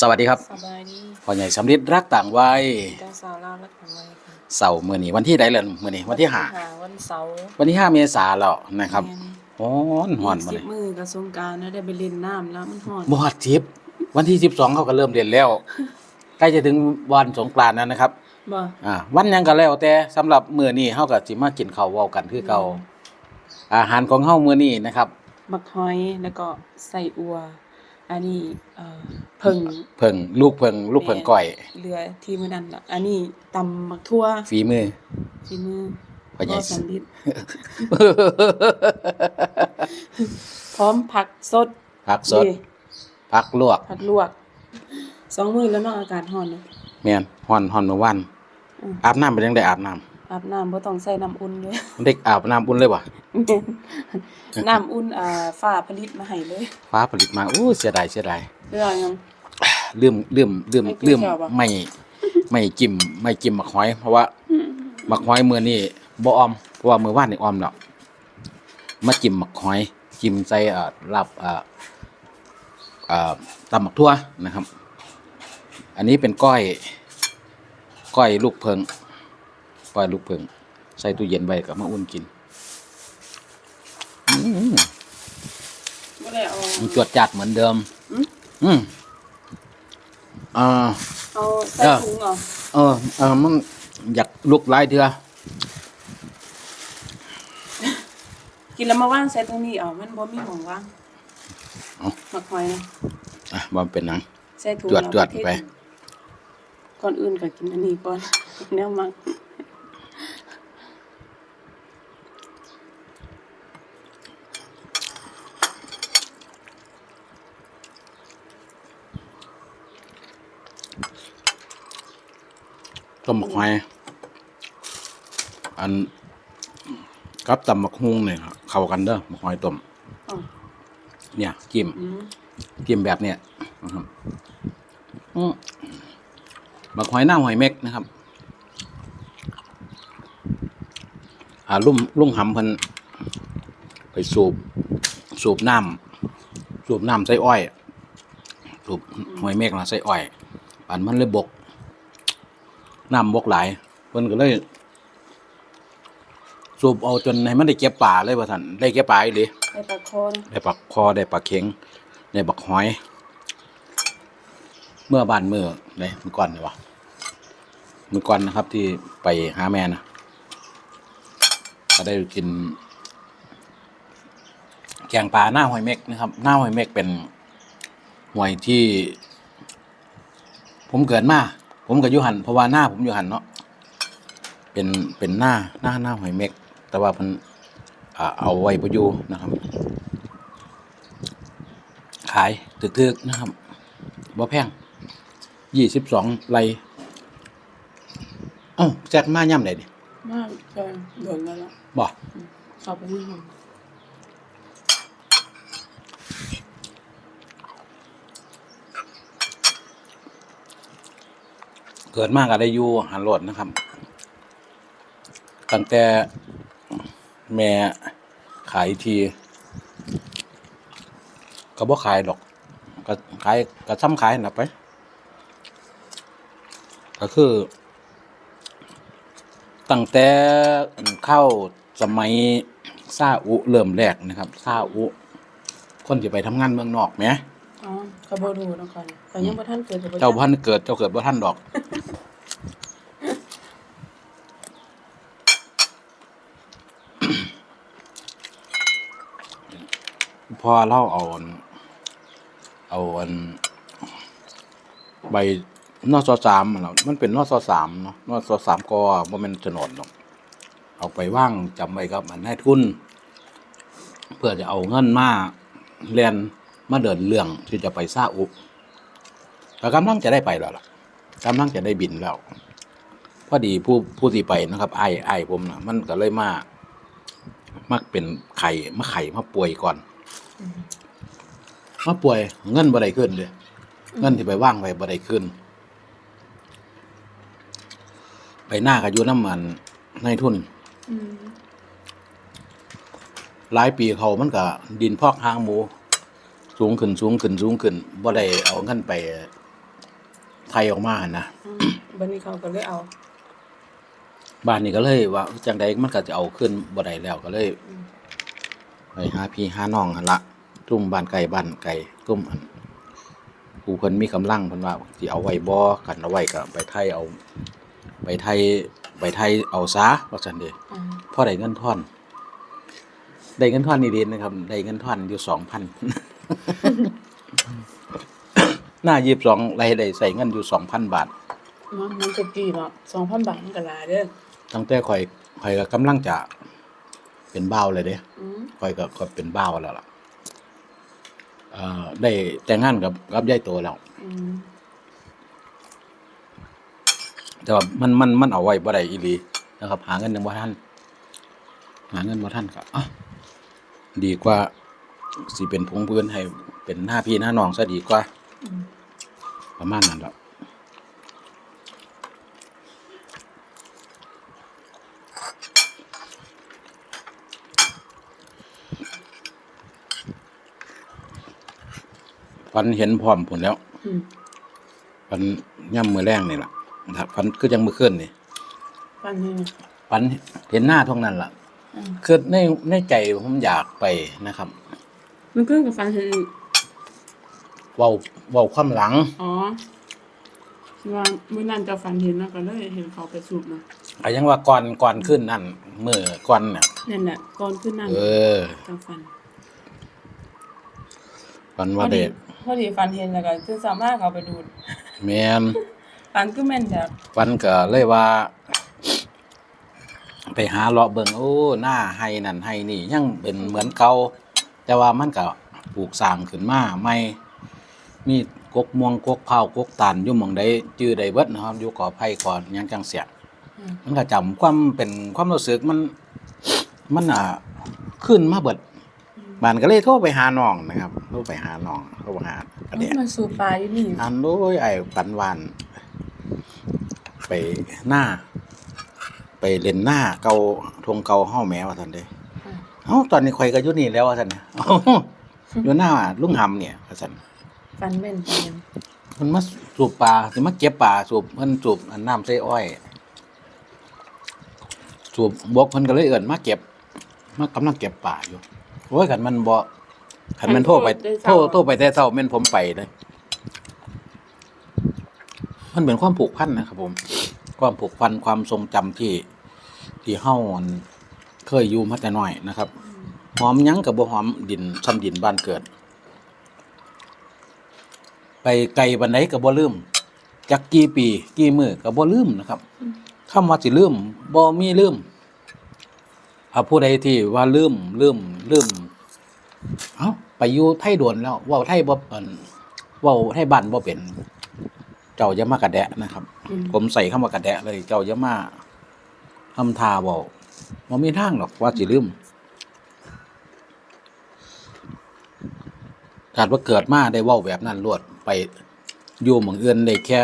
สวัสดีครับสบายดีพ่อใหญ่สำลิดรักต่างวัยเจ้าสาวลาวรักของไว้ค่ะเสาร์มื้อนี้วันที่ใดล่ะมื้อนี้วันที่ห้าวันเสาร์วันที่ห้าเมษายนแล้วนะครับฮ้อนฮ้อนอีกมาสิเลบยมือกับสงกรารนะได้ไปเล่นน้ำแล้วมันฮ้อนบ่ฮอดทิปวันที่12เขาก็เริ่มเรียนแล้วใกล้จะถึงวันสงกรานต์แล้วนะครับบ่อ่าวันหยังก็แล้วแต่สำหรับมื้อนี้เฮาก็สิมากินข้าวเว้ากันคือเก่าอาหารของเฮามื้อนี้นะครับ บักหอยแล้วก็ใส่อัว อันนี้เอ่อเพิ่งเพิ่งลูกเพิ่งลูกเพิ่งก้อยเหลือที่มื้อนั้นล่ะอันนี้ตำบักทั่วฝีมือฝีมือพ่อใหญ่บ่สำลิดพร้อมผักสดผักสดนี่ผักลวกผักลวกสองมื้อแล้วเนาะอากาศร้อนเนาะแม่นฮ้อนฮ้อนเมื่อวานอืมอาบน้ำเป็นจังได๋อาบน้ำ อาบน้ำบ่ต้องใส่น้ำอุ่นเลยเด็กอาบน้ำอุ่นเลยบ่น้ำอุ่นอ่าฝ้าผลิตมาให้เลยฟ้าผลิตมาโอ้เสียดายเสียดายเรื่องยัง ลืมลืมลืมไม่กินลืมข้าวปะไม่ไม่จิ้มไม่จิ้มหมักหอย เพราะว่าหมักหอยมื้อนี้บ่ออมเพราะว่ามื้อวานนี่ออมแล้วมาจิ้มหมักหอยจิ้มใส่เอ่อลาบเอ่อเอ่อตำหมักทั่วนะครับ อันนี้เป็นก้อย ก้อยลูกเพิง ก้อยลูกเพิงใส่ตู้เย็นไว้ก็มาอุ่นกินอืมบ่ได้เอามันจวดจัดเหมือนเดิม อืมอืมอ่า เอาใส่เออ ถุงเอาเออ เออมันอยากลุกหลายเถื่อกินแล้วมาว่างใส่ตรงนี้เอามันบ่มีหม้องว่างเอาหมักหอยนะอะบ่เป็นหนัง ใส่ถุงจวดเอาจวดเทไป ก่อนอื่นก็กินอันนี้ก่อนแนวมัก ต้มหมักหอยอันกับตำหมักฮุงเนี่ยเข้ากันเด้อหมักหอยต้มอ๋อเนี่ยจิ้มอืมจิ้มแบบเนี้ยนะครับอืมหมักหอยหน้าหอยเม็กนะครับ อ่าลุ่มลุ่งหำเพิ่นไปสูบ สูบน้ำสูบน้ำใส่อ้อย สูบหอยเม็กนะใส่อ้อยปันมันเลยบก น้ำบกหลายเพิ่นก็เลย สูบเอาจนให้มันได้เก็บป่าเลยว่าท่านได้เก็บป่าอีหลีใส่ปลาคอนะได้ปลาคอได้ปลาเข็งได้บักหอย เมื่อบานเมื่อเลยเมื่อก่อนเลยวะเมื่อก่อนนะครับ ที่ไปหาแม่นะก็ได้กิน แกงปลาหน้าหอยเม็กนะครับ หน้าหอยเม็กเป็นหอยที่ ผมเกิดมา ผมกับยุหันเพราะว่าหน้าผมอยู่หันเนาะเป็นเป็นหน้าหน้าหน้าหอยเม็ก แต่ว่าเพิ่นอ่าเอาไว้ประยูนะครับ ขายตึกๆนะครับบ่แพงยี่สิบสองไรเอ้าแจ็คมาย่ำไหนดิมากใช่โดนแล้วล่ะบ่เอาไปนี่ก่อน เกิดมากก็ได้อยู่หันรถนะครับ ตั้งแต่แม่ขายทีก็บ่ขายดอกก็ขายก็ซ้ำขายน่ะไป ก็คือ ตั้งแต่เข้าสมัยซาอุเริ่มแรกนะครับซาอุ คนที่ไปทำงานเมืองนอกไหม อ๋อก็บ่รู้เนาะก่อนแต่ยังบ่ทันเกิดก็บ่เจ้าพันเกิดเจ้าเกิดบ่ท่านดอก พอเล่าเอาอันเอาอัน ใบนอสสามเนามันเป็นนอสสามเนาะนอสสามกอบ่แม่นโฉนดหรอกเอาไปว่างจำไว้กับอันนายทุน เพื่อจะเอาเงินมาเรียน มาเดินเรื่องที่จะไปซาอุแต่กำลังจะได้ไปแล้วล่ะกำลังจะได้บินแล้วพอดีผู้ผู้ที่ไปนะครับ ไอ้ไอ้ผมนะมันก็เลยมามักเป็นไข่มาไข่มาป่วยก่อนมาป่วยเงินบ่ได้ขึ้นเลยเงินที่ไปว่างไปบ่ได้ขึ้น ไปหน้าก็อยู่น้ำมันในทุนอืมหลายปีเขามันก็ดินพอกหางหมู สูงขึ้นสูงขึ้นสูงขึ้นบ่ได้เอาเงินไปไทยออกมาหั่นนะอืมบัดนี้เขาก็เลยเอา บ้านนี้ก็เลยว่าจังใดมันก็จะเอาขึ้นบ่ได้แล้วก็เลยอืม ไปหาพี่หาน้องหั่นละตุ้มบ้านไก่บ้านไก่ตุ้มอันผู้เพิ่นมีกำลังเพิ่นว่าสิเอาไว้บ่กันเอาไว้ก็ไปไทยเอา ไปไทยไปไทยเอาซะว่าซั่นเด้ อืมพอได้เงินทอน ได้เงินทอนดีๆนะครับ ได้เงินทอนอยู่สองพัน หน้ายีบสองไรได้ใส่เงินอยู่สองพันบาท มันมันจะกี่เนาะ2,000บาทมันก็หลายเด้อตั้งแต่ข่อยข่อยก็กำลังจะเป็นบ้าวเลยเด้อืมข่อยก็ก็เป็นบ้าวแล้วล่ะเอ่อได้แต่งงานกับกับยายโตแล้ว อืมแต่ว่ามันมันมันเอาไว้บ่ได้อีหลีนะครับ หาเงินยังบ่ทันหาเงินบ่ทันก็อะดีกว่า สิเป็นพงพื้นให้เป็นหน้าพี่หน้าน้องซะดีกว่าอืมประมาณนั้นแหละฟันเห็นพร้อมผลแล้วอืมฟันย่ำมือแรงนี่แหละนะครับฟันคือยังมือขึ้นนี่ฟันนี่ฟันเห็นหน้าเท่านั้นล่ะอืมคือในในใจผมอยากไปนะครับ มันขึ้นกับฟันเห็นเว้าเว้าความหลัง อ๋อว่ามื้อนั้นเจะฟันเห็นแล้วก็เลยเห็นเขาไปสูบเนาะก็ยังว่าก่อนก่อนขึ้นนั่นมือก่อนเนี่ยนั่นแหละก่อนขึ้นนั่นเออเจ้าฟันฟันว่าเด็กพอดีฟันเห็นแล้วก็คือสามารถเขาไปดูดแมนฟันก็แม่นแบบฟันก็เลยว่า ไปหาเลาะเบิงโอ้หน้าให้นั่นให้นี่ ยังเป็นเหมือนเก่า แต่ว่ามันก็ปลูกสร้างขึ้นมาใหม่มีกกม่วงกกเผากกตานอยู่หม่องใดจื้อใดเบิดนะครับอยู่ก่อไผ่ก่อนหยังจังเสียอืมมันก็จำความเป็นความรู้สึกมันมันอะขึ้นมาเบิดบ้านก็เลยโทรไปหาน้องนะครับโทรไปหาน้องโทรไปหาอันเนี้ยมันสูบปลาอยู่นี่อันโอ้ยไอ้ปันวานไปหน้า ไปเล่นหน้าเกาทงเกาเฮ้าแม่ว่าท่านเด้อืม เอ้าตอนนี้ข่อยก็อยู่นี่แล้วว่าท่านเนี่ยเอ้าอยู่หน้าลุงหำเนี่ยว่าท่านฟันแม่นฟันยังมันมาสูบปลาสิมาเก็บปลาสูบเพิ่นสูบอันน้ำใส่อ้อย สูบบกเพิ่นก็เลยเอิ้นมาเก็บมากำลังเก็บปลาอยู่โอ้ยคันมันบ่คันมันโทรไปโทรโทรไปแต่เช้าแม่นผมไปเลย มันเป็นความผูกพันนะครับผม ความผูกพันความทรงจำที่ที่เฮาอั่น เคยอยู่มาแต่น้อยนะครับ หอมหยังกับบ่หอมดินซ้ำดินบ้านเกิด ไปไกลบันไดกับบ่ลืมจักกี่ปีกี่มือกับบ่ลืมนะครับคำว่าสิลืมบ่มีลืมถ้าผู้ใดที่ว่าลืมลืมลืมเอ้าไปอยู่ไทยโดนแล้วเว้าไทยบ่อั่นเว้าไทยบ้านบ่เป็น เจ้าอย่ามากระแดะนะครับอืมผมใส่เข้ามากระแดะเลย เจ้าอย่ามาทำทาเว้าบ่มีทางหรอกว่าสิลืมถ้าว่าเกิดมาได้ว้าแบบนั้นรวดไปอยู่เหมืองเอื่นได้แค่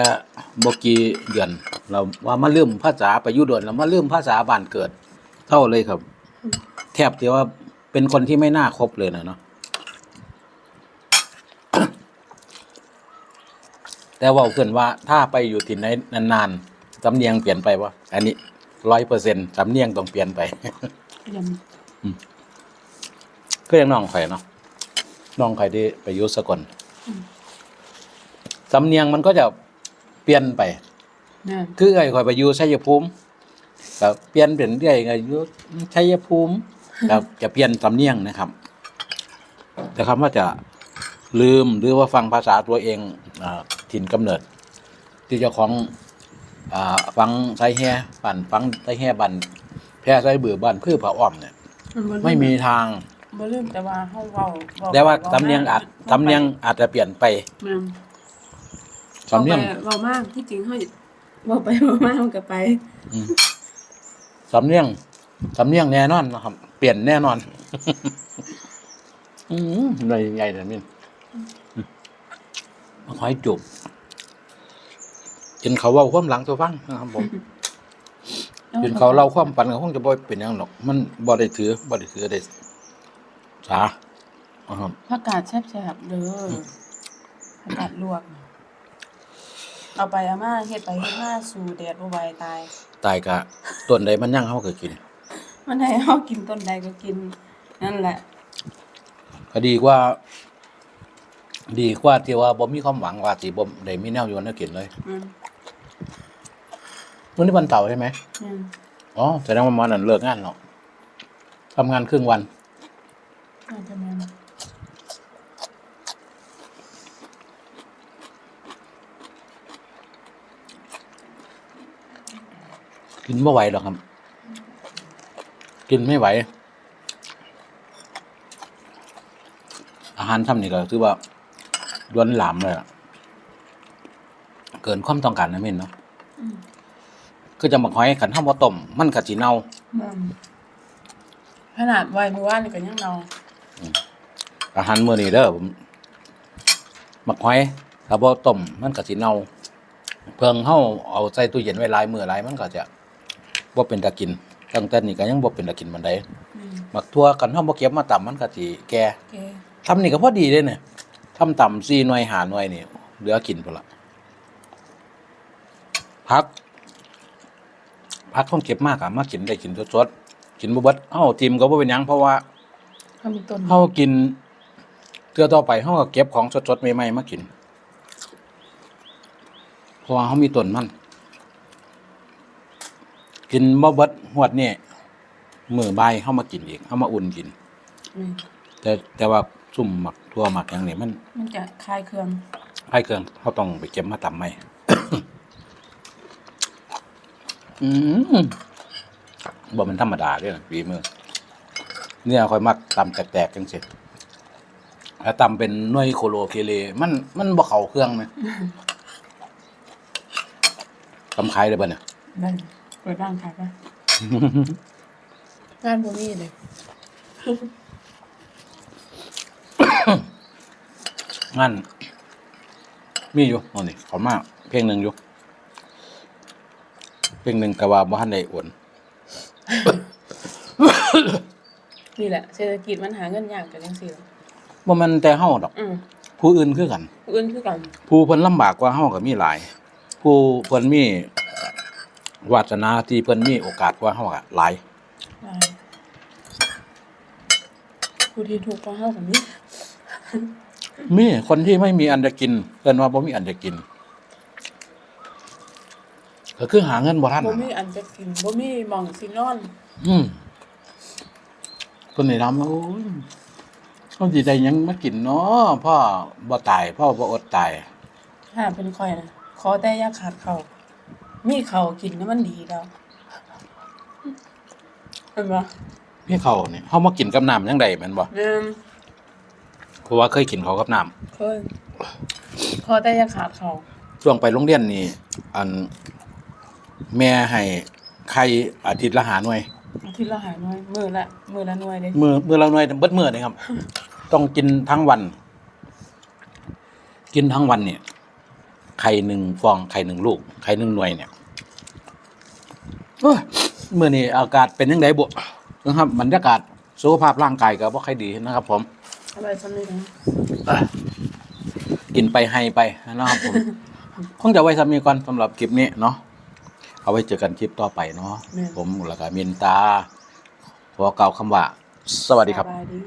บกีเดือนเราว่ามาลืมภาษาไปยู่โดนแล้วมาลืมภาษาบ้านเกิด เท่าเลยครับ แทบที่ว่าเป็นคนที่ไม่น่าคบเลยนะเนาะแต่ว่าเกินว่าถ้าไปอยู่ที่ไหนนานๆสำเนียงเปลี่ยนไปวะอันนี้ ร้อยเปอร์เซ็นสำเนียงต้องเปลี่ยนไป ยก็ยังน้องข่อยเนาะน้องข่อยที่ไปอยุสกลสำเนียงมันก็จะเปลี่ยนไปำนั่นคือไอ้ข่อยไปอยู่ชัยภูมิก็เปลี่ยนเป็นเรื่อยไงอยู่ชัยภูมิก็จะเปลี่ยนสำเนียงนะครับ แต่คำว่าจะลืมหรือว่าฟังภาษาตัวเองอ่าถิ่นกำเนิด ที่เจ้าของ อ่าฟังไซแฮ่บันฟังไซแฮ่บันแพร่ไซเบื่อบันเพื่อผาอ้อมเนี่ยนบ่ลืไม่มีทาง บ่ลืมแต่ว่าเฮาเว้าเว้แต่ว่าว้สำเนียงอาจสำเนียงอาจจะเปลี่ยนไปแม่นสำเนียงเว้ามากที่จริงเฮาเว้าไปเว้ามามันก็ไปอืมสำเนียงสำเนียงแน่นอนนะครับ เปลี่ยนแน่นอน อืมในใหญ่แต่มินมาคอยจุบ เห็นเขาเว่าความหลังตัวฟังนะครับผมเห็นเขาเล่าความฝันเขาคงจะบ่เป็นอย่างหรอก มันบ่ได้ถือบ่ได้ถือได้สานะครับผักกาดแซ่บๆเด้อผักกาดลวก เอาไปเอามาเฮ็ดไปเฮ็ดมาสู่แดดบ่ไหวตาย ตายกะต้นใดมันยังเฮาก็กิน มันให้เฮากินต้นใดก็กิน นั่นแหละก็ดีกว่า ดีกว่าที่ว่าบ่มีความหวังว่าสิบ่ได้มีแนวอยู่แนวกินเลย อืม วันนี้วันเสาร์ใช่ไหมอืมอ๋อแสดงว่าหมอนั่นเลิกงานแล้วทำงานครึ่งวันน่าจะแม่นกินไม่ไหวหรอกครับ กินไม่ไหว อาหารทำนี่ก็ถือว่าล้วนหลามเลยอะเกินความต้องการนะเม่นเนาะอืม คือจะมาคอยขันห้ามว่าต้มมันกะจีเน่าอืมขนาดไว้เมื่อวานนี่ก็ยังเนาอาหารมื้อนี้เด้อผมมักหอยถ้าบ่ต้มมันก็สิเน่าเพิ่งเฮาเอาใส่ตู้เย็นไว้หลายมื้อหลายมันก็จะบ่เป็นตากินตั้งแต่นี้ก็ยังบ่เป็นตากินปานใดอืมมักทั่วกันเฮาบ่เก็บมาตำมันก็สิแก่โอเคทำนี่ก็พอดีเด้เนี่ยทำตำ4หน่วย5หน่วยนี่เหลือกินพุ่นละพัก พักต้องเก็บมากอะมากินได้กินสดๆกินบ่เบิดเฮาทิมก็บ่เป็นหยังเพราะว่าเขามีต้นเฮากินเทื่อต่อไปเฮาก็เก็บของสดๆใหม่ๆมากินเพราะว่าเฮามีต้นมัน กินบ่เบิดหวดนี่มื้อบ่ายเฮามากินอีกเฮามาอุ่นกิน อืมแต่แต่ว่าซุ่มหมักทั่วหมักหยังนี่มันมันจะคลายเครื่องให้เครื่องเฮาต้องไปเก็บมาตำใหม่ อืมบ่แมันธรรมดาเด้อฝีมือ เนี่ยค่อยมักตำแตกๆจังซี่ถ้าตำเป็นหน่วยโคโลเคเล มันมันบ่เข้าเครื่องนะตำขายได้บ่เนี่ยได้เปิดร้านขายปะงานบ่มีเลยงั้นมีอยู่เอานี่ขอมาเพลงหนึงอยู่ เพลงหนึงก็ว่าบ่ทันได้โอนนี่แหละเศรษฐกิจมันหาเงินยากกันจังซี่ล่ะบ่แม่นแต่เฮาดอก อืมผู้อื่นคือกัน ผู้อื่นคือกัน ผู้เพิ่นลำบากกว่าเฮาก็มีหลาย ผู้เพิ่นมีวาสนาที่เพิ่นมีโอกาสกว่าเฮาก็หลาย ได้ผู้ที่ถูกข์กว่าเฮาก็มีมีคนที่ไม่มีอันจะกินเพิ่นว่าบ่มีอันจะกิน ก็คือหาเงินบ่ทันบ่น่ะมีอันจะกินบ่มีหม่องสินอน อืมคนนี่ถามว่าโอ้ยเขาสิได้หยังมากินเนาะพ่อบ่ตายพ่อบ่อดตายถ้าเป็นข่อยนะขอแต่อย่าขาดเขาวมีเขาวกินแล้วมันดีแล้วเห็นบ่พี่เขาเนี่ยเฮามากินกับน้ำจังไดแม่นบ่แม่นเพราะว่าเคยกินเขาวกับน้ำเคยขอแต่อย่าขาดเขาวช่วงไปโรงเรียนนี่อัน แม่ให้ไข่อาทิตย์ละหาหน่วย อาทิตย์ละหาหน่วยมื้อละมื้อละหน่วยเด้มือมือละหน่วยเบิดมือเลยครับ ต้องกินทั้งวัน กินทั้งวันเนี่ยไข่หนึ่งฟองไข่หนึ่งลูกไข่หนึ่งหน่วยเนี่ยเอ้ยมื่อนี้อากาศเป็นยังไงบุนะครับบรรยากาศสุขภาพร่างกายก็บ่ค่อยดีนะครับ ผมอะไรซ้ำนี่นะเอ้ยกินไปให้ไปนะครับผมคงจะไว้สามีก่อนสำหรับคลิปนี้เนาะ เอาไว้เจอกันคลิปต่อไปเนาะผมแล้วก็มินตาขอกล่าวคำว่า สวัสดีครับ สบายดี